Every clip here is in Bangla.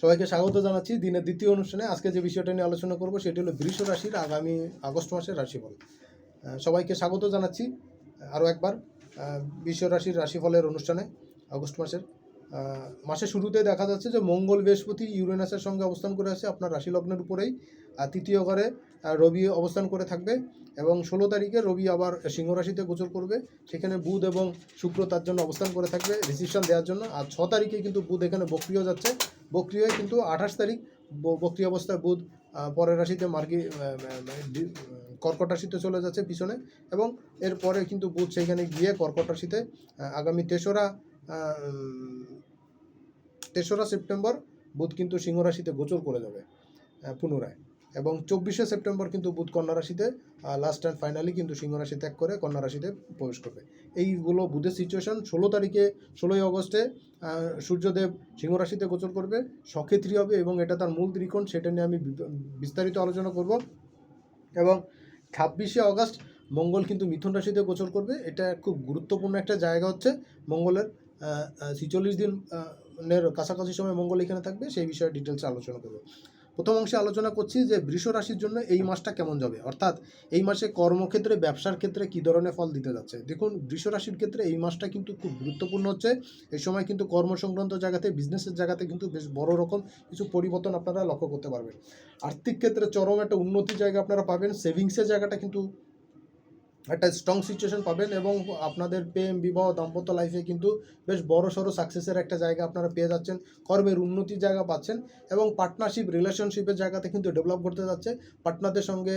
সবাইকে স্বাগত জানাচ্ছি দিনের দ্বিতীয় অনুষ্ঠানে। আজকে যে বিষয়টা নিয়ে আলোচনা করব, সেটি হলো বৃষ রাশির আগামী আগস্ট মাসের রাশিফল। সবাইকে স্বাগত জানাচ্ছি আরও একবার বিশ্ব রাশির রাশিফলের অনুষ্ঠানে আগস্ট মাসের। মাসের শুরুতে দেখা যাচ্ছে যে মঙ্গল বৃহস্পতি ইউরেনাসের সঙ্গে অবস্থান করে আছে আপনার রাশি লগ্নের উপরেই তৃতীয় ঘরে রবি অবস্থান করে থাকবে এবং ষোলো তারিখে রবি আবার সিংহ রাশিতে গোচর করবে। সেখানে বুধ এবং শুক্র তার জন্য অবস্থান করে থাকবে রিসিপশন দেওয়ার জন্য। আর ছ তারিখে কিন্তু বুধ এখানে বক্রিয় যাচ্ছে। বক্রিয় কিন্তু আঠাশ তারিখ বক্রিয় অবস্থায় বুধ পরের রাশিতে মার্গি কর্কট রাশিতে চলে যাচ্ছে পিছনে এবং এরপরে কিন্তু বুধ সেখানে গিয়ে কর্কট রাশিতে আগামী তেসরা তেসরা সেপ্টেম্বর বুধ কিন্তু সিংহ রাশিতে গোচর করে যাবে পুনরায়। এবং চব্বিশে সেপ্টেম্বর কিন্তু বুধ কন্যা রাশিতে লাস্ট অ্যান্ড ফাইনালি কিন্তু সিংহ রাশি ত্যাগ করে কন্যা রাশিতে প্রবেশ করবে। এইগুলো বুধের সিচুয়েশন ষোলো তারিখে, ষোলোই অগস্টে সূর্যদেব সিংহ রাশিতে গোচর করবে, সক্ষেত্রী হবে এবং এটা তার মূল ত্রিকোণ, সেটা নিয়ে আমি বিস্তারিত আলোচনা করব। এবং ছাব্বিশে অগস্ট মঙ্গল কিন্তু মিথুন রাশিতে গোচর করবে, এটা খুব গুরুত্বপূর্ণ একটা জায়গা হচ্ছে মঙ্গলের ছিচল্লিশ দিন নের কাছাকাছি সময় মঙ্গল এখানে থাকবে, সেই বিষয়ে ডিটেলসে আলোচনা করব। প্রথম অংশে আলোচনা করছি যে বৃষ রাশির জন্য এই মাসটা কেমন যাবে? অর্থাৎ এই মাসে কর্মক্ষেত্রে, ব্যবসার ক্ষেত্রে কী ধরনের ফল দিতে যাচ্ছে? দেখুন, বৃষ রাশির ক্ষেত্রে এই মাসটা কিন্তু খুব গুরুত্বপূর্ণ হচ্ছে। এই সময় কিন্তু কর্ম সংক্রান্ত জায়গাতে বিজনেসের জায়গাতে কিন্তু বেশ বড় রকম কিছু পরিবর্তন আপনারা লক্ষ্য করতে পারবেন। আর্থিক ক্ষেত্রে চরম একটা উন্নতি জায়গা আপনারা পাবেন। সেভিংসের জায়গাটা কিন্তু একটা স্ট্রং সিচুয়েশন পাবেন এবং আপনাদের প্রেম, বিবাহ, দাম্পত্য লাইফে কিন্তু বেশ বড় সড়ো সাকসেসের একটা জায়গা আপনারা পেয়ে যাচ্ছেন। কর্মের উন্নতির জায়গা পাচ্ছেন এবং পার্টনারশিপ রিলেশনশিপের জায়গাতে কিন্তু ডেভেলপ করতে যাচ্ছে। পার্টনারদের সঙ্গে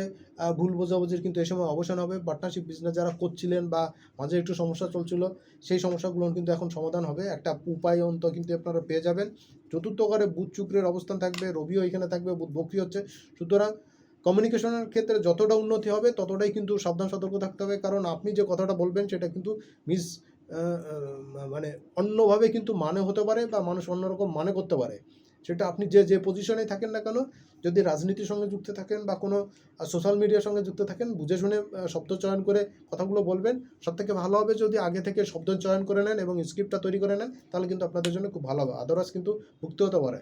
ভুল বোঝাবুঝির কিন্তু এই সময় অবসান হবে। পার্টনারশিপ বিজনেস যারা করছিলেন বা মাঝে একটু সমস্যা চলছিল, সেই সমস্যাগুলো কিন্তু এখন সমাধান হবে। একটা উপায় অন্ত কিন্তু আপনারা পেয়ে যাবেন। চতুর্থ ঘরে বুধ শুক্রের অবস্থান থাকবে, রবিও এখানে থাকবে, বুধ বক্রি হচ্ছে। সুতরাং কমিউনিকেশনের ক্ষেত্রে যতটা উন্নতি হবে, ততটাই কিন্তু সাবধান, সতর্ক থাকতে হবে। কারণ আপনি যে কথাটা বলবেন, সেটা কিন্তু মিস মানে অন্যভাবে কিন্তু মানে হতে পারে বা মানুষ অন্যরকম মানে করতে পারে। সেটা আপনি যে যে পজিশনে থাকেন না কেন, যদি রাজনীতির সঙ্গে যুক্ত থাকেন বা কোনো সোশ্যাল মিডিয়ার সঙ্গে যুক্ত থাকেন, বুঝে শুনে শব্দ চয়ন করে কথাগুলো বলবেন সব থেকে ভালো হবে যদি আগে থেকে শব্দ চয়ন করে নেন এবং স্ক্রিপ্টটা তৈরি করে নেন, তাহলে কিন্তু আপনাদের জন্য খুব ভালো হবে। আদারওয়াইজ কিন্তু ভুগতে হতে পারে।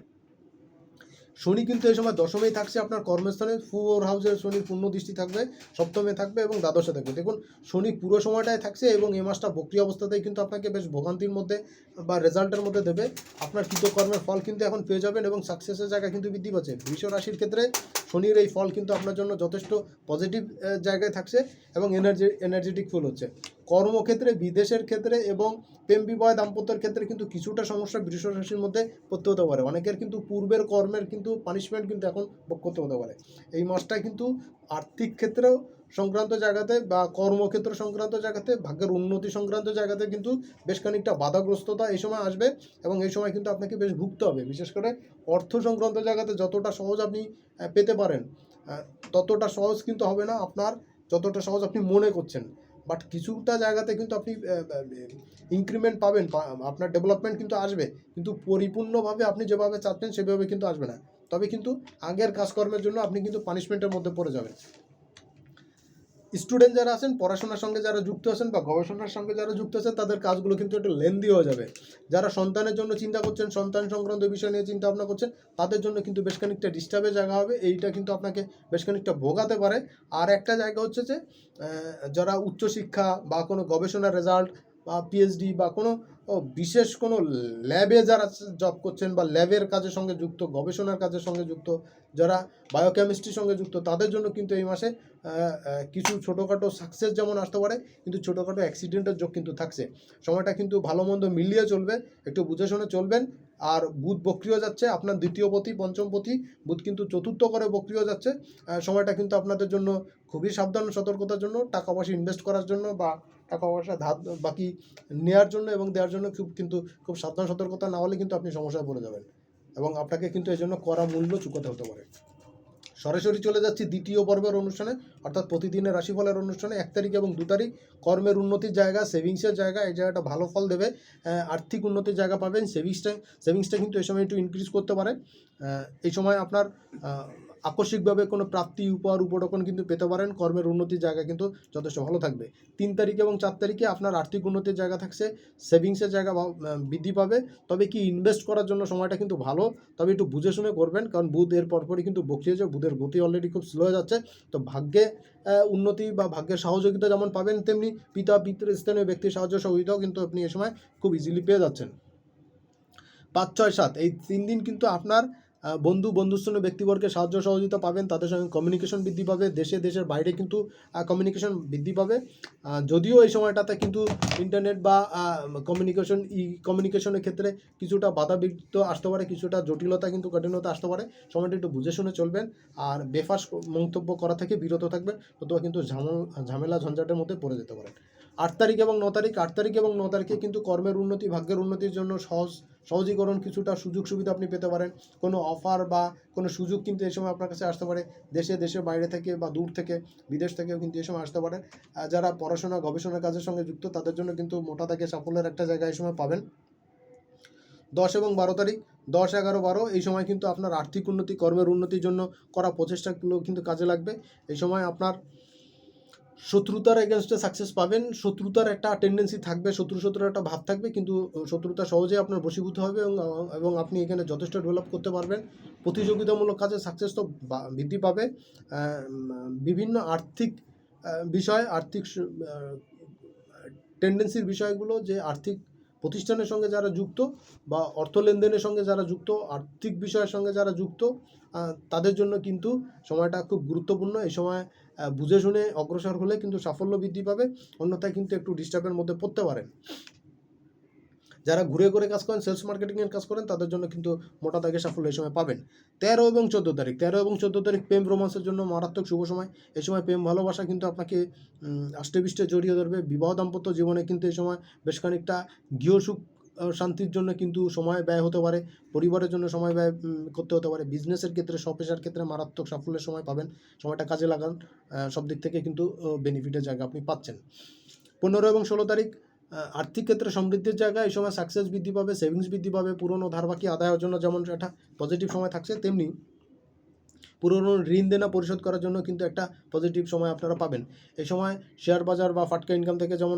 শনি কিন্তু এই সময় দশমেই থাকছে আপনার কর্মস্থানে ফোর হাউসের শনির পূর্ণ দৃষ্টি থাকবে, সপ্তমে থাকবে এবং দ্বাদশে থাকবে। দেখুন, শনি পুরো সময়টাই থাকছে এবং এই মাসটা বক্রি অবস্থাতেই কিন্তু আপনাকে বেশ ভোগান্তির মধ্যে বা রেজাল্টের মধ্যে দেবে। আপনার কৃতকর্মের ফল কিন্তু এখন পেয়ে যাবেন এবং সাকসেসের জায়গা কিন্তু বৃদ্ধি পাচ্ছে। বৃষ রাশির ক্ষেত্রে শনির এই ফল কিন্তু আপনার জন্য যথেষ্ট পজিটিভ জায়গায় থাকছে এবং এনার্জি এনার্জেটিক ফুল হচ্ছে। কর্মক্ষেত্রে, বিদেশের ক্ষেত্রে এবং প্রেম বিবাহ দাম্পত্যের ক্ষেত্রে কিন্তু কিছুটা সমস্যা বৃষ রাশির মধ্যে পড়তে হতে পারে। অনেকের কিন্তু পূর্বের কর্মের কিন্তু পানিশমেন্ট কিন্তু এখন ভোগ করতে হতে পারে। এই মাসটা কিন্তু আর্থিক ক্ষেত্রেও সংক্রান্ত জায়গাতে বা কর্মক্ষেত্র সংক্রান্ত জায়গাতে, ভাগ্যের উন্নতি সংক্রান্ত জায়গাতে কিন্তু বেশ খানিকটা বাধাগ্রস্ততা এই সময় আসবে এবং এই সময় কিন্তু আপনাকে বেশ ভুগতে হবে। বিশেষ করে অর্থ সংক্রান্ত জায়গাতে যতটা সহজ আপনি পেতে পারেন ততটা সহজ কিন্তু হবে না। আপনার যতটা সহজ আপনি মনে করছেন বাট কিছুটা জায়গাতে কিন্তু আপনি ইনক্রিমেন্ট পাবেন আপনার ডেভেলপমেন্ট কিন্তু আসবে। কিন্তু পরিপূর্ণভাবে আপনি যেভাবে চাচ্ছেন, সেভাবে কিন্তু আসবে না। তবে কিন্তু আগের কাজকর্মের জন্য আপনি কিন্তু পানিশমেন্টের মধ্যে পড়ে যাবেন। স্টুডেন্ট যারা আছেন, পড়াশোনার সঙ্গে যারা যুক্ত আছেন বা গবেষণার সঙ্গে যারা যুক্ত আছেন, তাদের কাজগুলো কিন্তু একটু লেন্দি হয়ে যাবে। যারা সন্তানের জন্য চিন্তা করছেন, সন্তান সংক্রান্ত বিষয় নিয়ে চিন্তা ভাবনা করছেন, তাদের জন্য কিন্তু বেশ খানিকটা ডিস্টার্বের জায়গা হবে। এইটা কিন্তু আপনাকে বেশ খানিকটা ভোগাতে পারে। আর একটা জায়গা হচ্ছে যে যারা উচ্চশিক্ষা বা কোনো গবেষণার রেজাল্ট বা পিএইচডি বা কোনো ও, বিশেষ কোনো ল্যাবে যারা জব করছেন বা ল্যাবের কাজের সঙ্গে যুক্ত গবেষণার কাজের সঙ্গে যুক্ত যারা বায়োকেমিস্ট্রির সঙ্গে যুক্ত তাদের জন্য কিন্তু এই মাসে কিছু ছোটোখাটো সাকসেস যেমন আসতে পারে কিন্তু ছোটোখাটো অ্যাক্সিডেন্টের যোগ কিন্তু থাকছে। সময়টা কিন্তু ভালো মন্দ মিলিয়ে চলবে একটু বুঝে শুনে চলবেন আর বুধ বক্রিয় যাচ্ছে, আপনার দ্বিতীয় পথি পঞ্চম পথি বুধ কিন্তু চতুর্থ করে বক্রিয় যাচ্ছে। সময়টা কিন্তু আপনাদের জন্য খুবই সাবধান, সতর্কতার জন্য, টাকা পয়সা ইনভেস্ট করার জন্য বা টাকা পয়সা ধার, বাকি নেওয়ার জন্য এবং দেওয়ার জন্য খুব কিন্তু, খুব সাবধান, সতর্কতা না হলে কিন্তু আপনি সমস্যায় পড়ে যাবেন। এবং আপনাকে কিন্তু এই জন্য করা মূল্য চুকাতে হতে পারে। সরাসরি চলে যাচ্ছি দ্বিতীয় পর্বের অনুষ্ঠানে, অর্থাৎ প্রতিদিনের রাশিফলের অনুষ্ঠানে, এক তারিখ এবং দু তারিখ। কর্মের উন্নতির জায়গা সেভিংসের জায়গা, এই জায়গাটা ভালো ফল দেবে। আর্থিক উন্নতির জায়গা পাবেন সেভিংসটা সেভিংসটা কিন্তু এই সময় একটু ইনক্রিজ করতে পারে। এই সময় আপনার আকস্মিকভাবে কোনো প্রাপ্তি উপহার উপঢকন কিন্তু পেতে পারেন, কর্মের উন্নতির জায়গা কিন্তু যথেষ্ট ভালো থাকবে। তিন তারিখ এবং চার তারিখে আপনার আর্থিক উন্নতির জায়গা থাকছে, সেভিংসের জায়গা বৃদ্ধি পাবে। তবে কি ইনভেস্ট করার জন্য সময়টা কিন্তু ভালো, তবে একটু বুঝে শুনে করবেন, কারণ বুধ এর পরপরই কিন্তু বকিয়েছে বুধের গতি অলরেডি খুব স্লো হয়ে যাচ্ছে। তো ভাগ্যে উন্নতি বা ভাগ্যের সহযোগিতা যেমন পাবেন, তেমনি পিতা, পিতৃ পিতৃস্থানীয় ব্যক্তির সাহায্য সহযোগিতাও কিন্তু আপনি এ সময় খুব ইজিলি পেয়ে যাচ্ছেন। পাঁচ, ছয়, সাত, এই তিন দিন কিন্তু আপনার বন্ধু বন্ধুস্থানীয় ব্যক্তিবর্গের সাহায্য সহযোগিতা পাবেন, তাদের সঙ্গে কমিউনিকেশন বৃদ্ধি পাবে, দেশে, দেশের বাইরে কিন্তু কমিউনিকেশন বৃদ্ধি পাবে। যদিও এই সময়টাতে কিন্তু ইন্টারনেট বা কমিউনিকেশন ই কমিউনিকেশনের ক্ষেত্রে কিছুটা বাধা আসতে পারে, কিছুটা জটিলতা কিন্তু কঠিনতা আসতে পারে। সময়টা একটু বুঝে শুনে চলবেন আর বেফাস মন্তব্য করা থেকে বিরত থাকবেন অথবা কিন্তু ঝামেলা ঝঞ্ঝাটের মধ্যে পড়ে যেতে পারেন। আট তারিখ এবং ন তারিখ, আট তারিখ এবং ন তারিখে কিন্তু কর্মের উন্নতি, ভাগ্যের উন্নতির জন্য সহজ, সহজীকরণ কিছুটা সুযোগ সুবিধা আপনি পেতে পারেন। কোনো অফার বা কোনো সুযোগ কিন্তু এই সময় আপনার কাছে আসতে পারে। দেশে দেশের বাইরে থেকে বা দূর থেকে, বিদেশ থেকেও কিন্তু এই সময় আসতে পারে। যারা পড়াশোনা, গবেষণা কাজের সঙ্গে যুক্ত, তাদের জন্য কিন্তু মোটা দাগে সাফল্যের একটা জায়গা এই সময় পাবেন। দশ এবং বারো তারিখ, দশ, এগারো, বারো, এই সময় কিন্তু আপনার আর্থিক উন্নতি, কর্মের উন্নতির জন্য করা প্রচেষ্টাগুলো কিন্তু কাজে লাগবে। এই সময় আপনার শত্রুতার এগেনস্টে সাকসেস পাবেন। শত্রুতার একটা টেন্ডেন্সি থাকবে শত্রু শত্রুর একটা ভাব থাকবে, কিন্তু শত্রুতা সহজে আপনার বশীভূত হবে এবং এবং আপনি এখানে যথেষ্ট ডেভেলপ করতে পারবেন। প্রতিযোগিতামূলক কাজে সাকসেস তো বৃদ্ধি পাবে। বিভিন্ন আর্থিক বিষয়, আর্থিক টেন্ডেন্সির বিষয়গুলো যে আর্থিক প্রতিষ্ঠানের সঙ্গে যারা যুক্ত বা অর্থ লেনদেনের সঙ্গে যারা যুক্ত, আর্থিক বিষয়ের সঙ্গে যারা যুক্ত তাদের জন্য কিন্তু সময়টা খুব গুরুত্বপূর্ণ। এই সময় বুঝে শুনে অগ্রসর হলে কিন্তু সাফল্য বৃদ্ধি পাবে। অন্যথায় কিন্তু একটু ডিস্টার্বের মধ্যে পড়তে পারেন। যারা ঘুরে ঘুরে কাজ করেন সেলস মার্কেটিংয়ের কাজ করেন, তাদের জন্য কিন্তু মোটা দাগে সাফল্য এই সময় পাবেন। তেরো এবং চোদ্দ তারিখ, তেরো এবং চোদ্দ তারিখ প্রেম রোমান্সের জন্য মারাত্মক শুভ সময়। এই সময় প্রেম ভালোবাসা কিন্তু আপনাকে আষ্টেপৃষ্টে জড়িয়ে ধরবে। বিবাহ দাম্পত্য জীবনে কিন্তু এই সময় বেশ খানিকটা গৃহসুখ শান্তির জন্য কিন্তু সময় ব্যয় হতে পারে। পরিবারের জন্য সময় ব্যয় করতে হতে পারে। বিজনেসের ক্ষেত্রে স্বপেশার ক্ষেত্রে মারাত্মক সাফল্যের সময় পাবেন। সময়টা কাজে লাগান। সব দিক থেকে কিন্তু বেনিফিটের জায়গা আপনি পাচ্ছেন। পনেরো এবং ষোলো তারিখ আর্থিক ক্ষেত্রে সমৃদ্ধির জায়গায় এই সময় সাকসেস বৃদ্ধি পাবে সেভিংস বৃদ্ধি পাবে, পুরনো ধার বাকি আদায়ের জন্য যেমন একটা পজিটিভ সময় থাকছে, তেমনি পুরনো ঋণ দেনা পরিশোধ করার জন্য কিন্তু একটা পজিটিভ সময় আপনারা পাবেন। এই সময় শেয়ার বাজার বা ফাটকা ইনকাম থেকে যেমন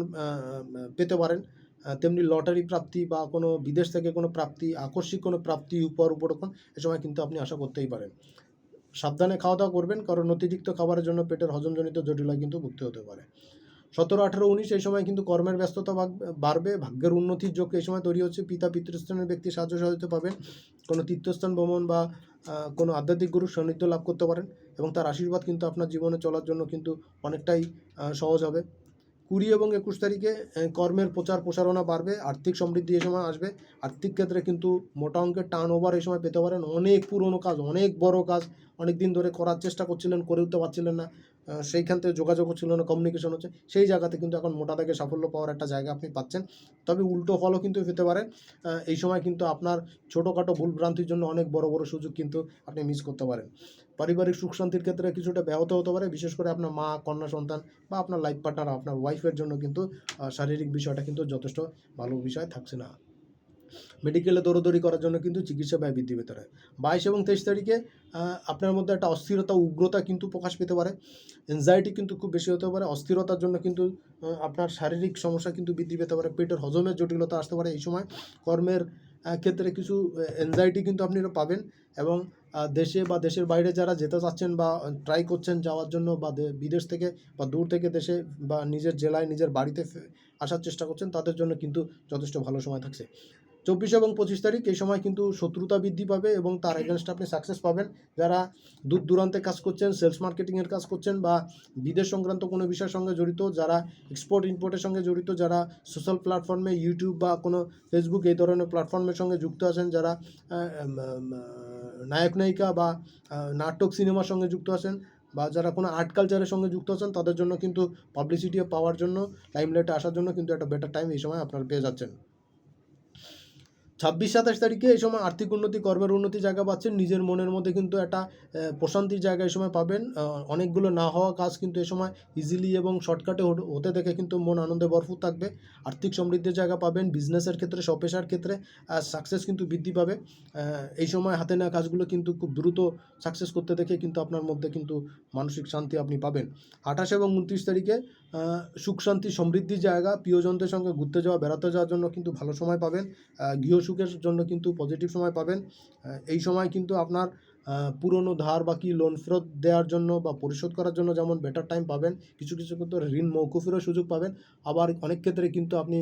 পেতে পারেন তেমনি লটারি প্রাপ্তি বা কোনো বিদেশ থেকে কোনো প্রাপ্তি, আকস্মিক কোনো প্রাপ্তি উপর উপরকম এ সময় কিন্তু আপনি আশা করতেই পারেন। সাবধানে খাওয়া দাওয়া করবেন, কারণ অতিরিক্ত খাবারের জন্য পেটের হজমজনিত জটিলতা কিন্তু ভুগতে হতে পারে। সতেরো, আঠেরো, উনিশ এই সময় কিন্তু কর্মের ব্যস্ততা বাড়বে, ভাগ্যের উন্নতির যোগ এই সময় তৈরি হচ্ছে, পিতা পিতৃস্থানের ব্যক্তি সাহায্য সহযোগিতা পাবেন, কোনো তীর্থস্থান ভ্রমণ বা কোনো আধ্যাত্মিক গুরুর সান্নিধ্য লাভ করতে পারেন এবং তার আশীর্বাদ কিন্তু আপনার জীবনে চলার জন্য কিন্তু অনেকটাই সহজ হবে। কুড়ি এবং একুশ তারিখে কর্মের প্রচার প্রসারণা বাড়বে, আর্থিক সমৃদ্ধি এই সময় আসবে। আর্থিক ক্ষেত্রে কিন্তু মোটা অঙ্কের টার্ন ওভার এই সময় পেতে পারেন। অনেক পুরনো কাজ, অনেক বড় কাজ, অনেক দিন ধরে করার চেষ্টা করছিলেন, করে উঠতে পারছিলেন না। সেইখান থেকে যোগাযোগ হচ্ছিল না কমিউনিকেশন হচ্ছে। সেই জায়গাতে কিন্তু এখন মোটা দাগে সাফল্য পাওয়ার একটা জায়গা আপনি পাচ্ছেন। তবে উল্টো ফলও কিন্তু পেতে পারেন। এই সময় কিন্তু আপনার ছোটোখাটো ভুলভ্রান্তির জন্য অনেক বড় বড় সুযোগ কিন্তু আপনি মিস করতে পারেন। পারিবারিক সুখ শান্তির ক্ষেত্রে কিছুটা ব্যাহত হতে পারে, বিশেষ করে আপনার মা, কন্যা, সন্তান বা আপনার লাইফ পার্টনার আপনার ওয়াইফের জন্য কিন্তু শারীরিক বিষয়টা কিন্তু যথেষ্ট ভালো বিষয় থাকছে না। মেডিকেলে দৌড়দৌড়ি করার জন্য কিন্তু চিকিৎসা ব্যয় বৃদ্ধি পেতে পারে। বাইশ এবং তেইশ তারিখে আপনার মধ্যে একটা অস্থিরতা, উগ্রতা কিন্তু প্রকাশ পেতে পারে। এনজাইটি কিন্তু খুব বেশি হতে পারে। অস্থিরতার জন্য কিন্তু আপনার শারীরিক সমস্যা কিন্তু বৃদ্ধি পেতে পারে। পেটের হজমের জটিলতা আসতে পারে। এই সময় কর্মের ক্ষেত্রে কিছু এনজাইটি কিন্তু আপনি পাবেন এবং দেশে বা দেশের বাইরে যারা যেতে চাচ্ছেন বা ট্রাই করছেন যাওয়ার জন্য বা বিদেশ থেকে বা দূর থেকে দেশে বা নিজের জেলায় নিজের বাড়িতে আসার চেষ্টা করছেন, তাদের জন্য কিন্তু যথেষ্ট ভালো সময় থাকছে। চব্বিশ এবং পঁচিশ তারিখ এই সময় কিন্তু শত্রুতা বৃদ্ধি পাবে এবং তার এগেনস্টে আপনি সাকসেস পাবেন। যারা দূর দূরান্তে কাজ করছেন সেলস মার্কেটিংয়ের কাজ করছেন বা বিদেশ সংক্রান্ত কোনো বিষয়ের সঙ্গে জড়িত, যারা এক্সপোর্ট ইম্পোর্টের সঙ্গে জড়িত, যারা সোশ্যাল প্ল্যাটফর্মে ইউটিউব বা কোনো ফেসবুক এই ধরনের প্ল্যাটফর্মের সঙ্গে যুক্ত আছেন, যারা নায়ক নায়িকা বা নাটক সিনেমার সঙ্গে যুক্ত আছেন বা যারা কোনো আর্ট কালচারের সঙ্গে যুক্ত আছেন, তাদের জন্য কিন্তু পাবলিসিটি পাওয়ার জন্য লাইমলাইটে আসার জন্য কিন্তু একটা বেটার টাইম এই সময় আপনারা পেয়ে যাচ্ছেন। ছাব্বিশ সাতাশ তারিখে এই সময় আর্থিক উন্নতি, কর্মের উন্নতি জায়গা পাচ্ছেন। নিজের মনের মধ্যে কিন্তু একটা প্রশান্তির জায়গা এই সময় পাবেন। অনেকগুলো না হওয়া কাজ কিন্তু এই সময় ইজিলি এবং শর্টকাটে হতে দেখে কিন্তু মন আনন্দে ভরপুর থাকবে। আর্থিক সমৃদ্ধির জায়গা পাবেন বিজনেসের ক্ষেত্রে সপেশার ক্ষেত্রে সাকসেস কিন্তু বৃদ্ধি পাবে। এই সময় হাতে নেওয়া কাজগুলো কিন্তু খুব দ্রুত সাকসেস করতে দেখে কিন্তু আপনার মধ্যে কিন্তু মানসিক শান্তি আপনি পাবেন। আঠাশ এবং উনত্রিশ তারিখে সুখ শান্তি সমৃদ্ধির জায়গা। প্রিয়জনদের সঙ্গে ঘুরতে যাওয়া, বেড়াতে যাওয়ার জন্য কিন্তু ভালো সময় পাবেন। গৃহ সুখের জন্য কিন্তু পজিটিভ সময় পাবেন। এই সময় কিন্তু আপনার পুরনো ধার বাকি লোন ফেরত দেওয়ার জন্য বা পরিশোধ করার জন্য যেমন বেটার টাইম পাবেন, কিছু কিছু ক্ষেত্রে ঋণ মৌকুফেরও সুযোগ পাবেন। আবার অনেক ক্ষেত্রে কিন্তু আপনি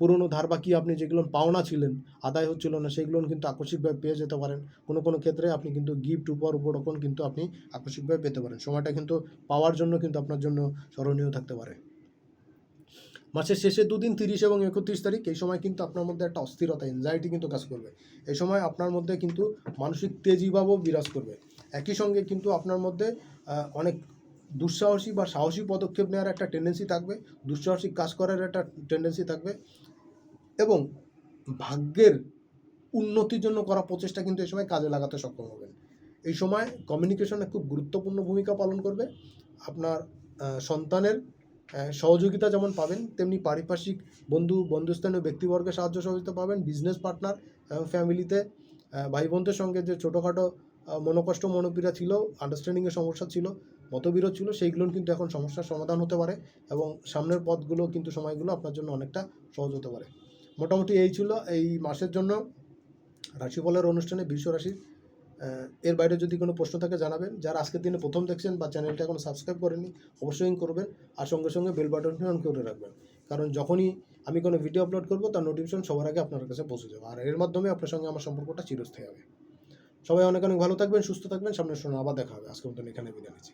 পুরনো ধার বাকি আপনি যেগুলো পাওনা ছিলেন, আদায় হচ্ছিল না, সেগুলো কিন্তু আকস্মিকভাবে পেয়ে যেতে পারেন। কোনো কোনো ক্ষেত্রে আপনি কিন্তু গিফট উপহার উপরোপণ কিন্তু আপনি আকস্মিকভাবে পেতে পারেন। সময়টা কিন্তু পাওয়ার জন্য কিন্তু আপনার জন্য স্মরণীয় থাকতে পারে। মাসের শেষে দুদিন তিরিশ এবং একত্রিশ তারিখ, এই সময় কিন্তু আপনার মধ্যে একটা অস্থিরতা এনজাইটি কিন্তু কাজ করবে। এই সময় আপনার মধ্যে কিন্তু মানসিক তেজিভাবও বিরাজ করবে। একই সঙ্গে কিন্তু আপনার মধ্যে অনেক দুঃসাহসী বা সাহসী পদক্ষেপ নেওয়ার একটা টেন্ডেন্সি থাকবে, দুঃসাহসিক কাজ করার একটা টেন্ডেন্সি থাকবে এবং ভাগ্যের উন্নতির জন্য করা প্রচেষ্টা কিন্তু এই সময় কাজে লাগাতে সক্ষম হবেন। এই সময় কমিউনিকেশনে খুব গুরুত্বপূর্ণ ভূমিকা পালন করবে। আপনার সন্তানের সহযোগিতা যেমন পাবেন, তেমনি পারিপার্শ্বিক বন্ধু, বন্ধুস্থানীয় ব্যক্তিবর্গের সাহায্য সহযোগিতা পাবেন বিজনেস পার্টনার এবং ফ্যামিলিতে ভাই বোনদের সঙ্গে যে ছোটোখাটো মনোকষ্ট, মনোপীড়া ছিল আন্ডারস্ট্যান্ডিংয়ের সমস্যা ছিল, মতবিরোধ ছিল সেইগুলো কিন্তু এখন সমস্যার সমাধান হতে পারে এবং সামনের পথগুলো কিন্তু সময়গুলো আপনার জন্য অনেকটা সহজ হতে পারে। মোটামুটি এই ছিল এই মাসের জন্য। রাশিফলের অনুষ্ঠানে বিশ্ব রাশির এর বাইরে যদি কোনো প্রশ্ন থাকে জানাবেন। যারা আজকের দিনে প্রথম দেখছেন বা চ্যানেলটা এখন সাবস্ক্রাইব করেনি অবশ্যই করবেন আর সঙ্গে সঙ্গে বেল বাটনটি অন করে রাখবেন। কারণ যখনই আমি কোনো ভিডিও আপলোড করব, তার নোটিফিকেশন সবার আগে আপনার কাছে পৌঁছে যাবে। আর এর মাধ্যমে আপনার সঙ্গে আমার সম্পর্কটা চিরস্থায়ী হবে। সবাই অনেক অনেক ভালো থাকবেন, সুস্থ থাকবেন। সামনের সময় আবার দেখা হবে। আজকের মতন এখানে বিদায় নিচ্ছি।